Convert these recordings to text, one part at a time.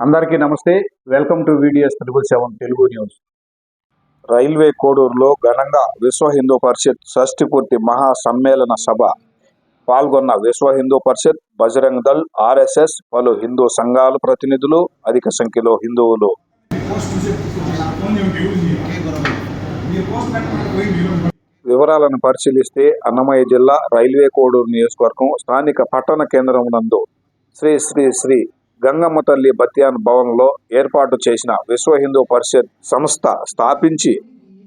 అందరికీ నమస్తే. Welcome to videos triple seven Telugu news railway కోడూరులో ఘనంగా విశ్వ హిందూ పరిషత్ షష్ఠి పూర్తి మహా సమ్మేళన సభ పాల్గొన్న విశ్వ హిందూ పరిషత్ బజరంగ్ దళ్ ఆర్ఎస్ఎస్ పలు హిందూ సంఘాల ప్రతినిధులు అధిక సంఖ్యలో హిందువులు. వివరాలను పరిశీలిస్తే అన్నమయ్య జిల్లా రైల్వే కోడూరు నియోజకవర్గం స్థానిక పట్టణ కేంద్రం నందు శ్రీ శ్రీ శ్రీ గంగమ్మ తల్లి బత్యాన్ భవన్లో ఏర్పాటు చేసిన విశ్వ హిందూ పరిషత్ సంస్థ స్థాపించి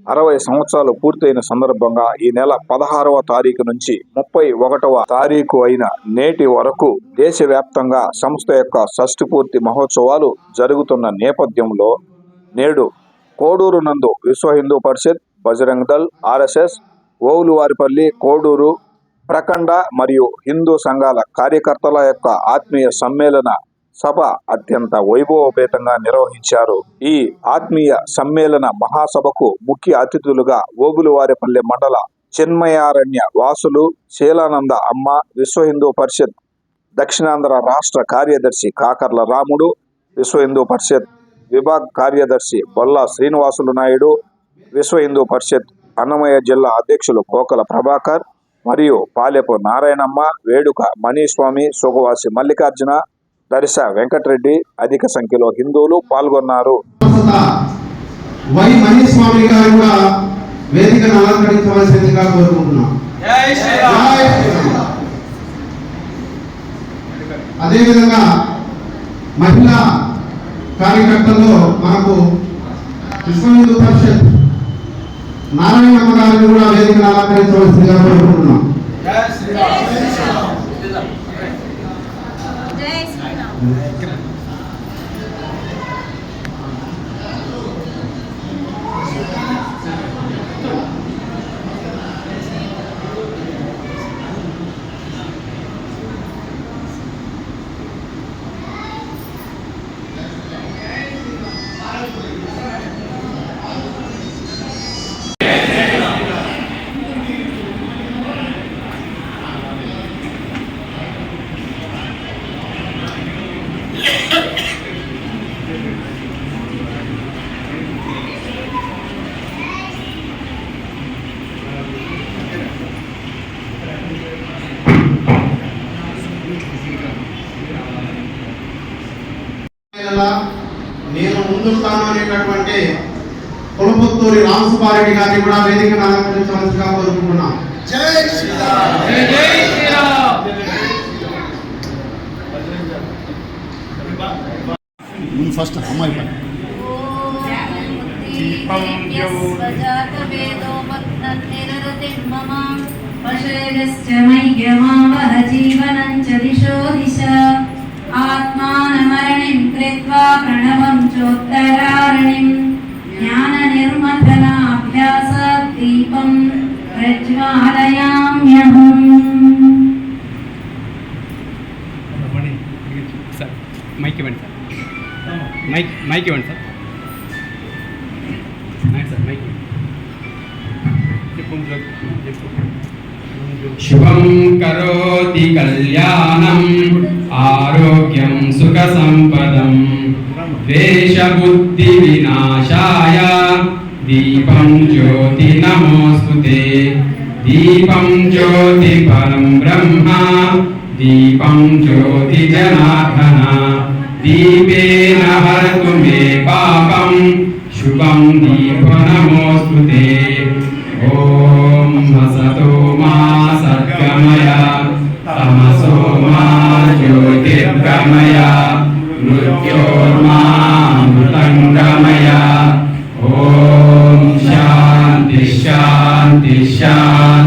అరవై సంవత్సరాలు పూర్తయిన సందర్భంగా ఈ నెల పదహారవ తారీఖు నుంచి ముప్పై ఒకటవ తారీఖు అయిన నేటి వరకు దేశవ్యాప్తంగా సంస్థ యొక్క షష్టి పూర్తి మహోత్సవాలు జరుగుతున్న నేపథ్యంలో నేడు కోడూరు నందు విశ్వ హిందూ పరిషత్ బజరంగ్ దళ్ ఆర్ఎస్ఎస్ ఓవులువారిపల్లి కోడూరు ప్రఖండ మరియు హిందూ సంఘాల కార్యకర్తల యొక్క ఆత్మీయ సమ్మేళన సభ అత్యంత వైభవపేతంగా నిర్వహించారు. ఈ ఆత్మీయ సమ్మేళన మహాసభకు ముఖ్య అతిథులుగా ఓగులవారిపల్లె మండల చిన్మయారణ్య వాసులు శీలానంద అమ్మ విశ్వ హిందూ పరిషత్ దక్షిణాంధ్ర రాష్ట్ర కార్యదర్శి కాకర్ల రాముడు విశ్వ హిందూ పరిషత్ విభాగ్ కార్యదర్శి బొల్లా శ్రీనివాసులు నాయుడు విశ్వ హిందూ పరిషత్ అన్నమయ్య జిల్లా అధ్యక్షులు కోకల ప్రభాకర్ మరియు పాలెపు నారాయణమ్మ వేడుక మనీస్వామి సుగవాసి మల్లికార్జున దర్శ వెంకటరెడ్డి అధిక సంఖ్యలో హిందువులు పాల్గొన్నారు. మణిస్వామి గారు కూడా వేదికను అలంకరించవలసిందిగా కోరుకుంటున్నాం. అదేవిధంగా మహిళా కార్యకర్తల్లో మనకు విశ్వ హిందూ పరిషత్ నారాయణమ్మ గారిని కూడా వేదికను అలంకరించవలసిందిగా కోరుకుంటున్నాం జై శ్రీరామ్ జై శ్రీరామ్ రామసుబ్బారెడ్డి గారిని కూడా వేదికను అలంకరించవలసిగా కోరుకుంటున్నాం. జై శ్రీరామ్. జై శ్రీరామ్. ముందు ఫస్ట్ అమ్మాయి పని. దిశో దిశ ప్రజ్వాలయామ్యహం మైక్ ఇవ్వండి సార్. మైక్ మైక్ ఇవ్వండి సార్. మైక్ సార్ మైక్ చెప్పు చెప్పు శుభం కరోతి కళ్యాణం ఆరోగ్యం సుఖ సంపదం ద్వేషబుద్ధి వినాశాయ దీపం జ్యోతి నమోస్తుతే. దీపం జ్యోతి పరం బ్రహ్మ దీపం జ్యోతి జనార్దన. దీపేన హరతు మే పాపం శుభం దీప నమోస్తు ఓం హసతో మా సద్గమయ తమసో మా జ్యోతిర్గమయ మృత్యోర్మామృతంగమయ. ఓం శాంతి శాంతి శాంతి.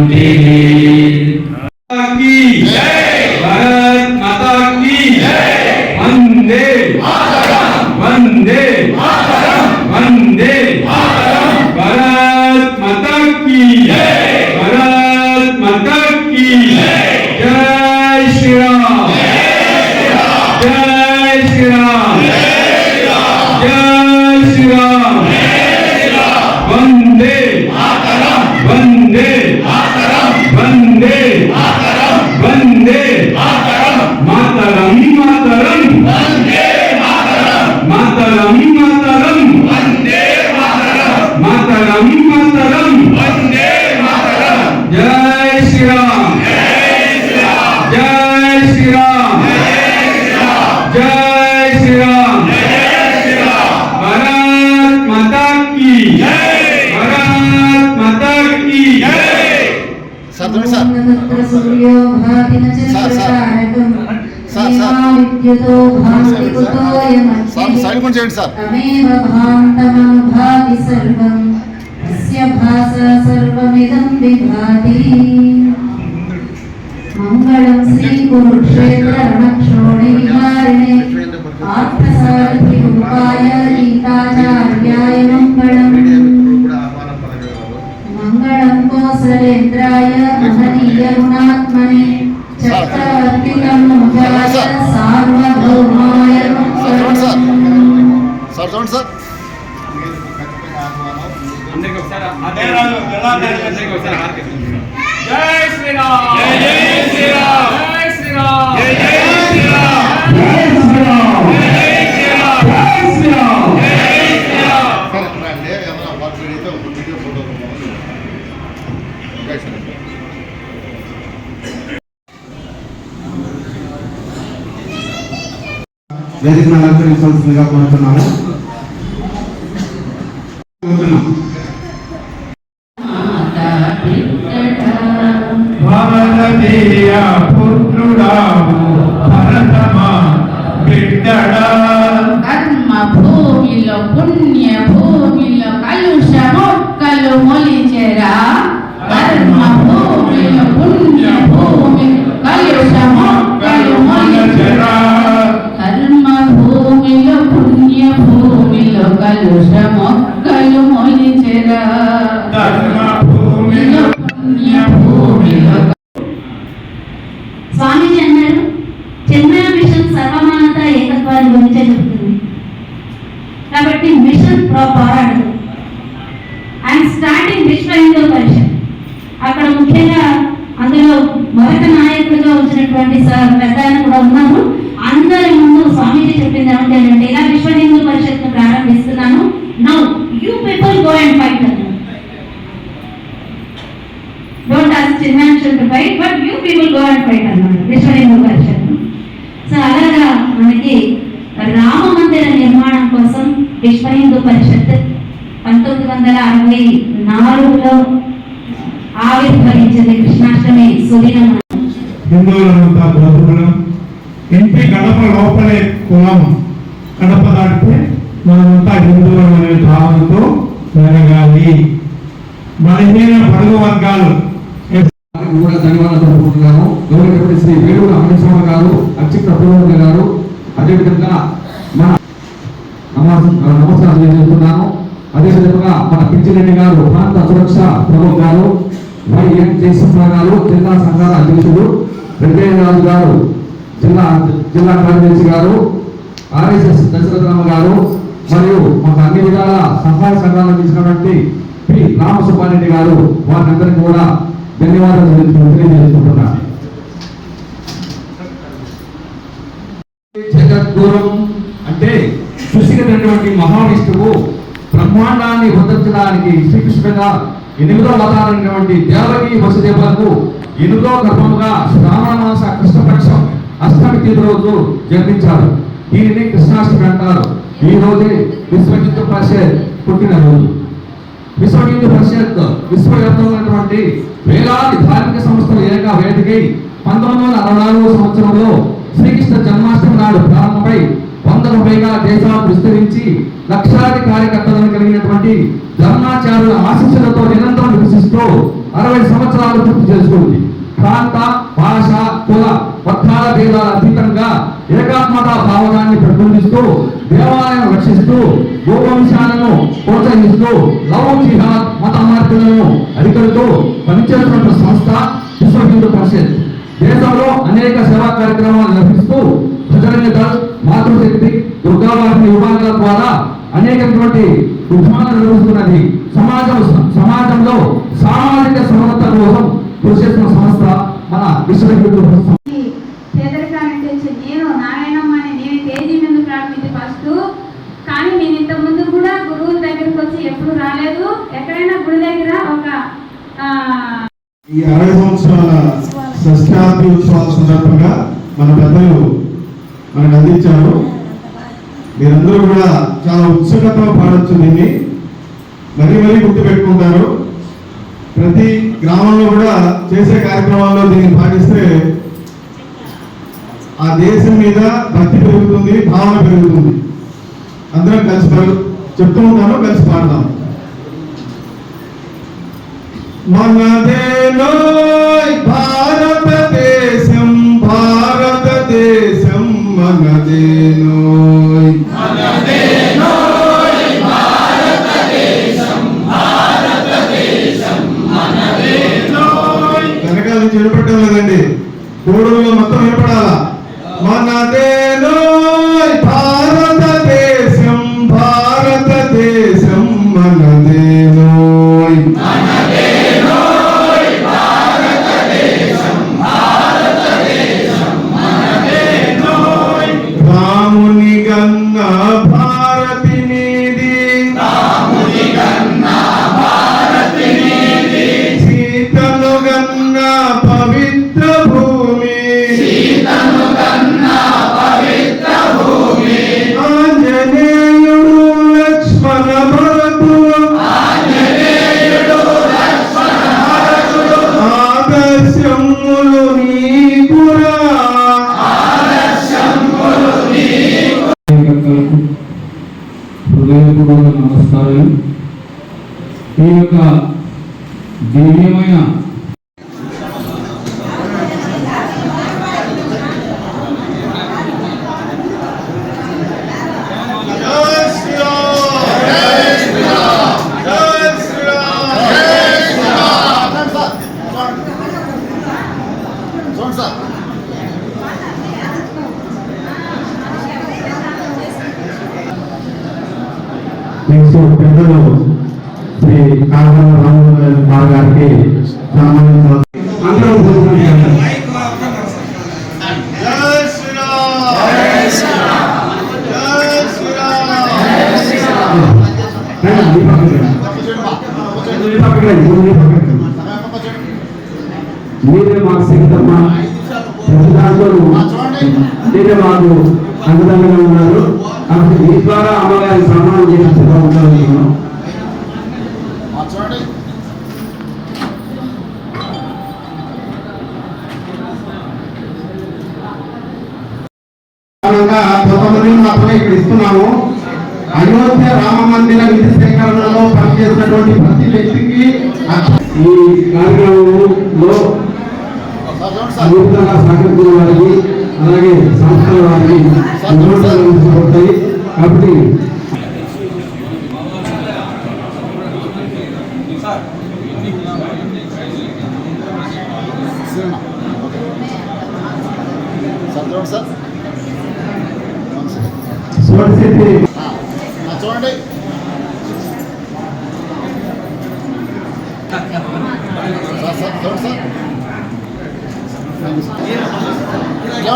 కొంచెం చేయండి సార్. మంగళం శ్రీ కురుక్షేత్ర రణక్షోణి విహారిణే ఆత్మసారథి రూపాయ గీతాచార్యాయ మంగళం. మంగళం కోసలేంద్రాయ మహనీయ గుణాత్మనే సార్ చూడండి సార్ జై శ్రీరామ్. జై శ్రీరామ్. జై శ్రీరామ్. జై శ్రీరామ్. వేదికను అలంకరించాల్సిందిగా కోరుతున్నాము కోరుతున్నాం. భారతీయ పుత్రుడావు భరతమా బిడ్డడా కర్మ భూమిలో పుణ్య భూమిలో నమస్కారం తెలియజేస్తున్నాను అదేవిధంగా మన పిచ్చిరెడ్డి గారు ప్రాంత సురక్ష ప్రముఖ్ గారు వైఎం జయసింహ గారు జిల్లా సంఘాల అధ్యక్షుడు వెంకయ్యరాజు గారు జిల్లా జిల్లా కార్యదర్శి గారు ఆర్ఎస్ఎస్ దశరథరామ గారు మరియు మాకు అన్ని విధాల సహాయ సంఘాలను అందించినటువంటి పి. రామసుబ్బారెడ్డి గారు వారందరికీ కూడా ధన్యవాదాలు తెలియజేసుకుంటున్నాను. జగద్గురం సృష్టించినటువంటి మహావిష్ణువు బ్రహ్మాండాన్ని భద్రించడానికి శ్రీకృష్ణుగా ఎనిమిదో అవతారైనటువంటి దేవకి వసుదేవులకు ఎనిమిదో గర్భముగా శ్రావణ మాస కృష్ణపక్షం అష్టమి తిథి రోజు జన్మించారు. దీనిని కృష్ణాష్టమి అంటారు. ఈ రోజే విశ్వ పరిషత్ పుట్టిన రోజు. హిందూ పరిషత్ విశ్వవ్యాప్తంగా వేలాది ధార్మిక సంస్థలు ఏక వేదికై పంతొమ్మిది వందల అరవై నాలుగో సంవత్సరంలో శ్రీకృష్ణ జన్మాష్టమి నాడు ప్రారంభమై వందకు పైగా దేశాలు విస్తరించి లక్షాది కార్యకర్తలను కలిగినటువంటి ధర్మాచారుల ఆశీస్సులతో నిరంతరం వికసిస్తూ అరవై సంవత్సరాలు పూర్తి చేసుకుంది. ప్రాంత భాష కుల పత్రాల భేదాల అతీతంగా ఏకాత్మత భావనాన్ని ప్రతిబింబిస్తూ దేవాలయం రక్షిస్తూ గోవంశాలను ప్రోత్సహిస్తూ లవ్ జిహాద్ మత మార్పులను అరికడుతూ పనిచేస్తున్న సంస్థ విశ్వ హిందూ పరిషత్. దేశంలో అనేక సేవా కార్యక్రమాలు నిర్వహిస్తూ భజరంగ మాతృశక్తి దుర్గావాహిని విభాగాల ద్వారా అనేకటువంటి ఉద్యమాలు నిర్వహిస్తున్నది. సమాజం సమాజంలో సామాజిక సమత కోసం కృషి చేస్తున్న సంస్థ మన విశ్వ హిందూ సంస్థ పేదరికానికి వచ్చి నేను నారాయణమ్మ అని నేను తేజీ ముందు ప్రారంభించి ఫస్ట్. కానీ నేను ఇంత ముందు కూడా గురువుల దగ్గరికి వచ్చి ఎప్పుడు రాలేదు. ఎక్కడైనా గుడి దగ్గర ఒక ఆ, ఈ అరవై సంవత్సరాల షష్టాబ్ది ఉత్సవాల సందర్భంగా మన పెద్దలు మనకు అందించారు. మీరందరూ కూడా చాలా ఉత్సుకతతో పాడొచ్చు దీన్ని. మరీ మరీ గుర్తుపెట్టుకుంటారు. ప్రతి గ్రామంలో కూడా చేసే కార్యక్రమాల్లో దీన్ని పాటిస్తే ఆ దేశం మీద భక్తి పెరుగుతుంది భావన పెరుగుతుంది. అందరం కలిసి చెప్తూ ఉంటాను కలిసి పాడదాం. మనదేలో భావ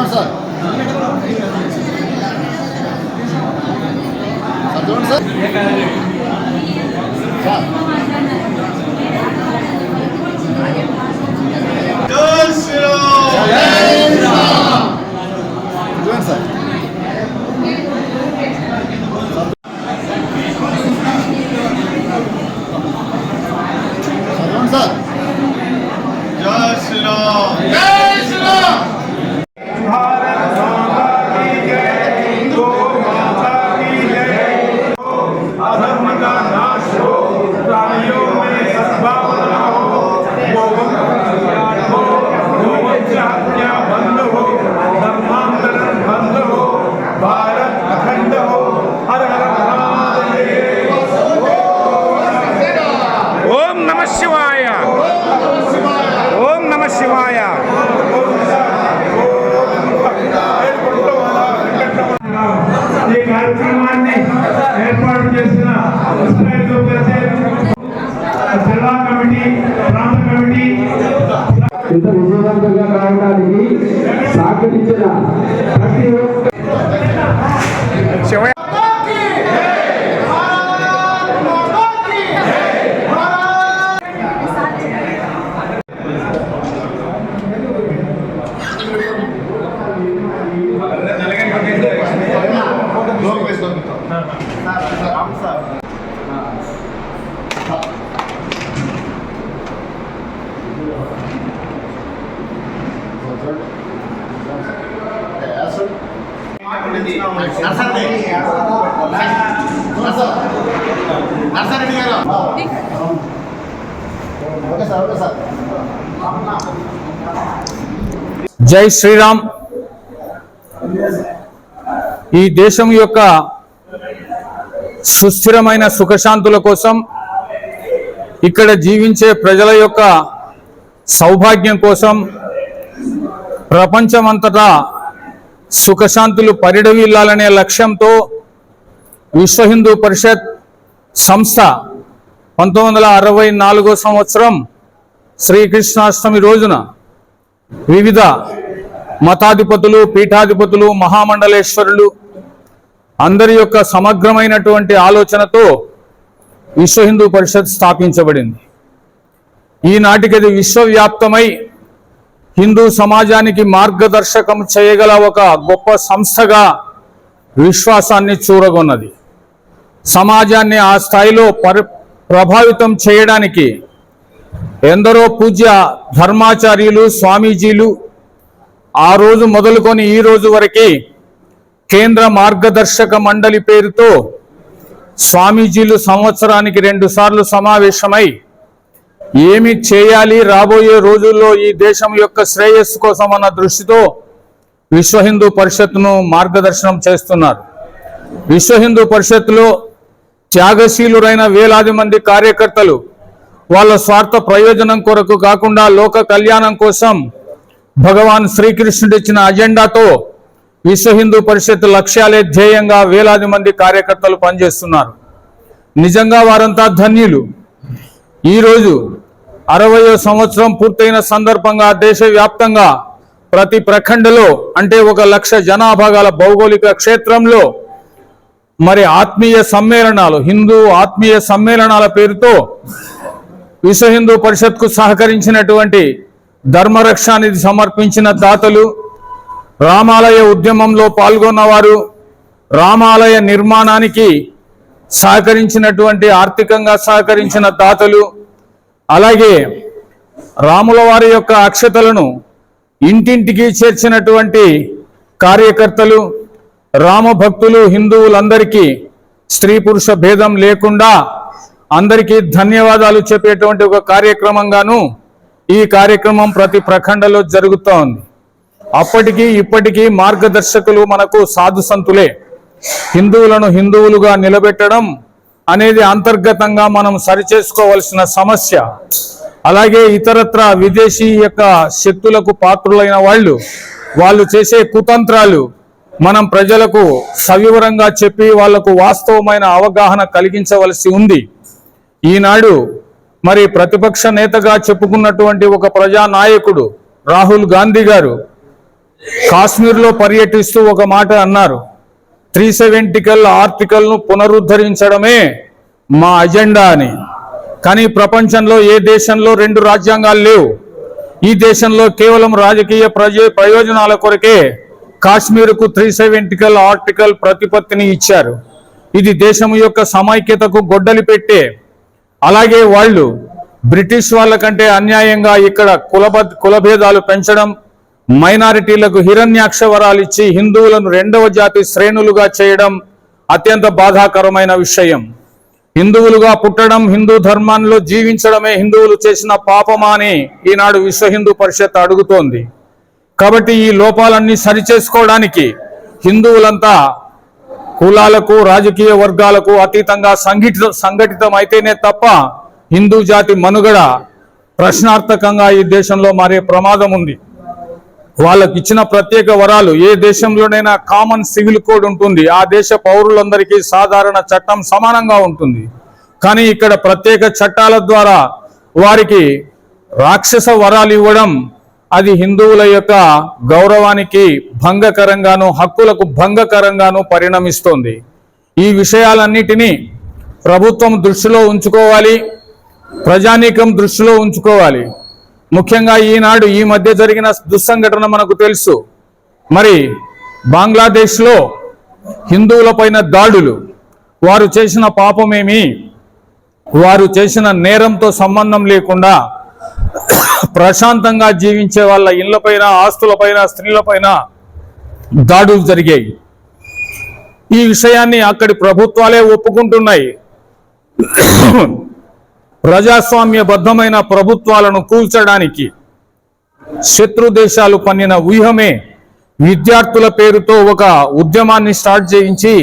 坐 జై శ్రీరామ్. ఈ దేశం యొక్క సుస్థిరమైన సుఖశాంతుల కోసం ఇక్కడ జీవించే ప్రజల యొక్క సౌభాగ్యం కోసం ప్రపంచమంతటా సుఖశాంతులు పరిడవిల్లాలనే లక్ష్యంతో విశ్వ హిందూ పరిషత్ సంస్థ పంతొమ్మిది వందల అరవై నాలుగో సంవత్సరం శ్రీకృష్ణాష్టమి రోజున వివిధ మతాధిపతులు పీఠాధిపతులు మహామండలేశ్వరులు అందరి యొక్క సమగ్రమైనటువంటి ఆలోచనతో విశ్వ హిందూ పరిషత్ స్థాపించబడింది. ఈనాటికి అది విశ్వవ్యాప్తమై హిందూ సమాజానికి మార్గదర్శకం చేయగల ఒక గొప్ప సంస్థగా విశ్వాసాన్ని చూరగొన్నది. సమాజాన్ని ఆ స్థాయిలో ప్రభావితం చేయడానికి ఎందరో పూజ్య ధర్మాచార్యులు స్వామీజీలు ఆ రోజు మొదలుకొని ఈ రోజు వరకు కేంద్ర మార్గదర్శక మండలి పేరుతో స్వామీజీలు సంవత్సరానికి రెండు సార్లు సమావేశమై ఏమి చేయాలి రాబోయే రోజుల్లో ఈ దేశం యొక్క శ్రేయస్సు కోసం అన్న దృష్టితో విశ్వ హిందూ పరిషత్ను మార్గదర్శనం చేస్తున్నారు. విశ్వ హిందూ పరిషత్తులో త్యాగశీలురైన వేలాది మంది కార్యకర్తలు వాళ్ళ స్వార్థ ప్రయోజనం కొరకు కాకుండా లోక కళ్యాణం కోసం భగవాన్ శ్రీకృష్ణుడు ఇచ్చిన అజెండాతో విశ్వ హిందూ పరిషత్ లక్ష్యాలే ధ్యేయంగా వేలాది మంది కార్యకర్తలు పనిచేస్తున్నారు. నిజంగా వారంతా ధన్యులు. ఈరోజు అరవయో సంవత్సరం పూర్తయిన సందర్భంగా దేశవ్యాప్తంగా ప్రతి ప్రఖండలో అంటే ఒక లక్ష జనాభా గల భౌగోళిక క్షేత్రంలో మరి ఆత్మీయ సమ్మేళనాలు హిందూ ఆత్మీయ సమ్మేళనాల పేరుతో విశ్వ హిందూ పరిషత్కు సహకరించినటువంటి ధర్మరక్షానిధి సమర్పించిన దాతలు రామాలయ ఉద్యమంలో పాల్గొన్నవారు రామాలయ నిర్మాణానికి సహకరించినటువంటి ఆర్థికంగా సహకరించిన దాతలు అలాగే రాముల వారి యొక్క అక్షతలను ఇంటింటికి చేర్చినటువంటి కార్యకర్తలు రామభక్తులు హిందువులందరికీ స్త్రీ పురుష భేదం లేకుండా అందరికీ ధన్యవాదాలు చెప్పేటువంటి ఒక కార్యక్రమంగాను ఈ కార్యక్రమం ప్రతి ప్రఖండలో జరుగుతూ ఉంది అప్పటికీ ఇప్పటికీ మార్గదర్శకులు మనకు సాధు సంతులే. హిందువులను హిందువులుగా నిలబెట్టడం అనేది అంతర్గతంగా మనం సరిచేసుకోవలసిన సమస్య. అలాగే ఇతరత్ర విదేశీ యొక్క శక్తులకు పాత్రులైన వాళ్ళు వాళ్ళు చేసే కుతంత్రాలు మనం ప్రజలకు సవివరంగా చెప్పి వాళ్ళకు వాస్తవమైన అవగాహన కలిగించవలసి ఉంది. ఈనాడు మరి ప్రతిపక్ష నేతగా చెప్పుకున్నటువంటి ఒక ప్రజా నాయకుడు రాహుల్ గాంధీ గారు కాశ్మీర్లో పర్యటిస్తూ ఒక మాట అన్నారు. త్రీ సెవెంటికల్ ఆర్టికల్ను పునరుద్ధరించడమే మా అజెండా అని. కానీ ప్రపంచంలో ఏ దేశంలో రెండు రాజ్యాంగాలు లేవు? ఈ దేశంలో కేవలం రాజకీయ ప్రజ ప్రయోజనాల కొరకే కాశ్మీర్కు త్రీ సెవెంటికల్ ఆర్టికల్ ప్రతిపత్తిని ఇచ్చారు. ఇది దేశం యొక్క సమైక్యతకు గొడ్డలి పెట్టే అలాగే వాళ్ళు బ్రిటిష్ వాళ్ళకంటే అన్యాయంగా ఇక్కడ కులబ కులభేదాలు పెంచడం మైనారిటీలకు హిరణ్యాక్షవరాలు ఇచ్చి హిందువులను రెండవ జాతి శ్రేణులుగా చేయడం అత్యంత బాధాకరమైన విషయం. హిందువులుగా పుట్టడం హిందూ ధర్మంలో జీవించడమే హిందువులు చేసిన పాపమా అని ఈనాడు విశ్వ హిందూ పరిషత్ అడుగుతోంది. కాబట్టి ఈ లోపాలన్నీ సరిచేసుకోవడానికి హిందువులంతా కులాలకు రాజకీయ వర్గాలకు అతీతంగా సంఘటిత సంఘటితం అయితేనే తప్ప హిందూ జాతి మనుగడ ప్రశ్నార్థకంగా ఈ దేశంలో మారే ప్రమాదం ఉంది. వాళ్ళకి ఇచ్చిన ప్రత్యేక వరాలు ఏ దేశంలోనైనా కామన్ సివిల్ కోడ్ ఉంటుంది. ఆ దేశ పౌరులందరికీ సాధారణ చట్టం సమానంగా ఉంటుంది. కానీ ఇక్కడ ప్రత్యేక చట్టాల ద్వారా వారికి రాక్షస వరాలు ఇవ్వడం అది హిందువుల యొక్క గౌరవానికి భంగకరంగాను హక్కులకు భంగకరంగాను పరిణమిస్తోంది. ఈ విషయాలన్నిటినీ ప్రభుత్వం దృష్టిలో ఉంచుకోవాలి ప్రజానీకం దృష్టిలో ఉంచుకోవాలి. ముఖ్యంగా ఈనాడు ఈ మధ్య జరిగిన దుస్సంఘటన మనకు తెలుసు. మరి బంగ్లాదేశ్లో హిందువులపైన దాడులు వారు చేసిన పాపమేమి వారు చేసిన నేరంతో సంబంధం లేకుండా ప్రశాంతంగా జీవించే వాళ్ళ ఇళ్ళపైన ఆస్తులపైన స్త్రీలపైన దాడులు జరిగాయి. ఈ విషయాన్ని అక్కడి ప్రభుత్వాలే ఒప్పుకుంటున్నాయి. ప్రజాస్వామ్యబద్ధమైన ప్రభుత్వాలను కూల్చడానికి శత్రు దేశాలు పన్నిన వ్యూహమే విద్యార్థుల పేరుతో ఒక ఉద్యమాన్ని స్టార్ట్ చేయించి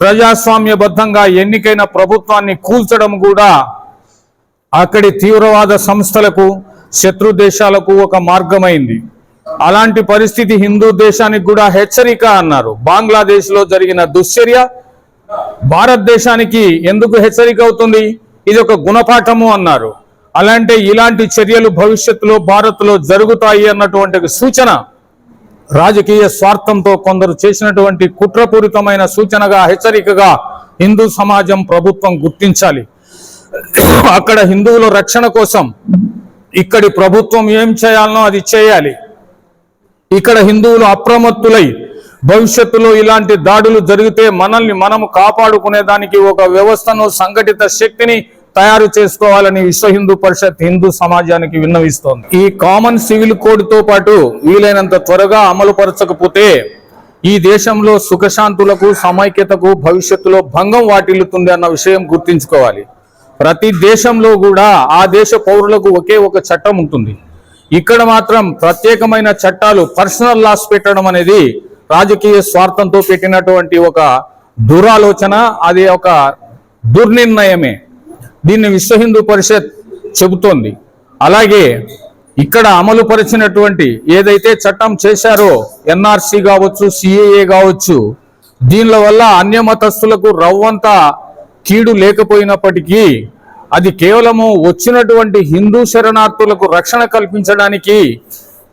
ప్రజాస్వామ్యబద్ధంగా ఎన్నికైన ప్రభుత్వాన్ని కూల్చడం కూడా అక్కడి తీవ్రవాద సంస్థలకు శత్రు దేశాలకు ఒక మార్గమైంది. అలాంటి పరిస్థితి హిందూ దేశానికి కూడా హెచ్చరిక అన్నారు. బంగ్లాదేశ్లో జరిగిన దుశ్చర్య భారతదేశానికి ఎందుకు హెచ్చరిక అవుతుంది? ఇది ఒక గుణపాఠము అన్నారు. అలాంటి ఇలాంటి చర్యలు భవిష్యత్తులో భారత్లో జరుగుతాయి అన్నటువంటి సూచన రాజకీయ స్వార్థంతో కొందరు చేసినటువంటి కుట్రపూరితమైన సూచనగా హెచ్చరికగా హిందూ సమాజం ప్రభుత్వం గుర్తించాలి. అక్కడ హిందువుల రక్షణ కోసం ఇక్కడి ప్రభుత్వం ఏం చేయాలనో అది చేయాలి. ఇక్కడ హిందువులు అప్రమత్తులై భవిష్యత్తులో ఇలాంటి దాడులు జరిగితే మనల్ని మనము కాపాడుకునే దానికి ఒక వ్యవస్థను సంఘటిత శక్తిని తయారు చేసుకోవాలని విశ్వ హిందూ పరిషత్ హిందూ సమాజానికి విన్నవిస్తోంది. ఈ కామన్ సివిల్ కోడ్తో పాటు వీలైనంత త్వరగా అమలుపరచకపోతే ఈ దేశంలో సుఖశాంతులకు సమైక్యతకు భవిష్యత్తులో భంగం వాటిల్లుతుంది అన్న విషయం గుర్తించుకోవాలి. ప్రతి దేశంలో కూడా ఆ దేశ పౌరులకు ఒకే ఒక చట్టం ఉంటుంది. ఇక్కడ మాత్రం ప్రత్యేకమైన చట్టాలు పర్సనల్ లాస్ పెట్టడం అనేది రాజకీయ స్వార్థంతో పెట్టినటువంటి ఒక దురాలోచన అది ఒక దుర్నిర్ణయమే. దీన్ని విశ్వ హిందూ పరిషత్ చెబుతోంది. అలాగే ఇక్కడ అమలు పరిచినటువంటి ఏదైతే చట్టం చేశారో ఎన్ఆర్సీ కావచ్చు సిఏఏ కావచ్చు దీనిల వల్ల అన్య మతస్థులకు రవ్వంత కీడు లేకపోయినప్పటికీ అది కేవలము వచ్చినటువంటి హిందూ శరణార్థులకు రక్షణ కల్పించడానికి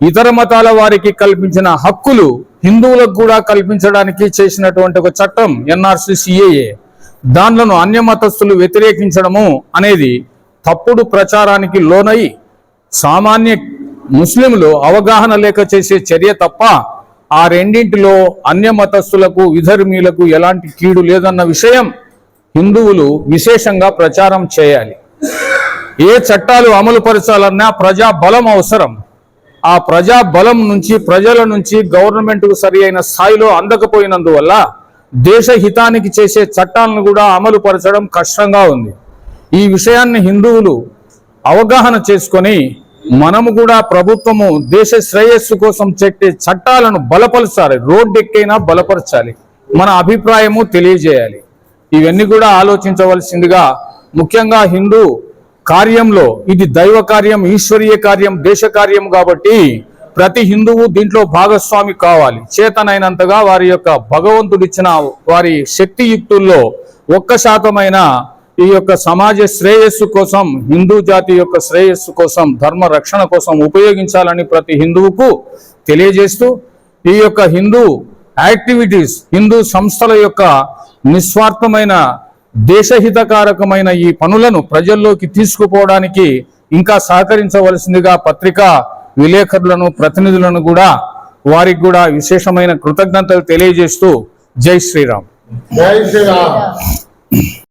ఇతర మతాల వారికి కల్పించిన హక్కులు హిందువులకు కూడా కల్పించడానికి చేసినటువంటి ఒక చట్టం ఎన్ఆర్సి సిఏఏ. దానిలను అన్య మతస్థులు వ్యతిరేకించడము అనేది తప్పుడు ప్రచారానికి లోనై సామాన్య ముస్లింలు అవగాహన లేక చేసే చర్య తప్ప ఆ రెండింటిలో అన్య మతస్థులకు విధర్మీలకు ఎలాంటి కీడు లేదన్న విషయం హిందువులు విశేషంగా ప్రచారం చేయాలి. ఏ చట్టాలు అమలు పరచాలన్నా ప్రజా బలం అవసరం. ఆ ప్రజా బలం నుంచి ప్రజల నుంచి గవర్నమెంట్కు సరి అయిన స్థాయిలో అందకపోయినందువల్ల దేశ హితానికి చేసే చట్టాలను కూడా అమలు పరచడం కష్టంగా ఉంది. ఈ విషయాన్ని హిందువులు అవగాహన చేసుకొని మనము కూడా ప్రభుత్వము దేశ శ్రేయస్సు కోసం చెట్టే చట్టాలను బలపరచాలి. రోడ్డెక్కైనా బలపరచాలి. మన అభిప్రాయము తెలియజేయాలి. ఇవన్నీ కూడా ఆలోచించవలసిందిగా ముఖ్యంగా హిందూ కార్యంలో ఇది దైవ కార్యం ఈశ్వరీయ కార్యం దేశ కార్యం కాబట్టి ప్రతి హిందువు దీంట్లో భాగస్వామి కావాలి. చేతనైనంతగా వారి యొక్క భగవంతుడిచ్చిన వారి శక్తియుక్తుల్లో ఒక్క శాతమైన ఈ యొక్క సమాజ శ్రేయస్సు కోసం హిందూ జాతి యొక్క శ్రేయస్సు కోసం ధర్మ రక్షణ కోసం ఉపయోగించాలని ప్రతి హిందువుకు తెలియజేస్తూ ఈ యొక్క హిందూ యాక్టివిటీస్ హిందూ సంస్థల యొక్క నిస్వార్థమైన దేశహితకారకమైన ఈ పనులను ప్రజల్లోకి తీసుకుపోవడానికి ఇంకా సహకరించవలసిందిగా పత్రికా విలేకరులను ప్రతినిధులను కూడా వారికి కూడా విశేషమైన కృతజ్ఞతలు తెలియజేస్తూ జై శ్రీరామ్. జై శ్రీరామ్.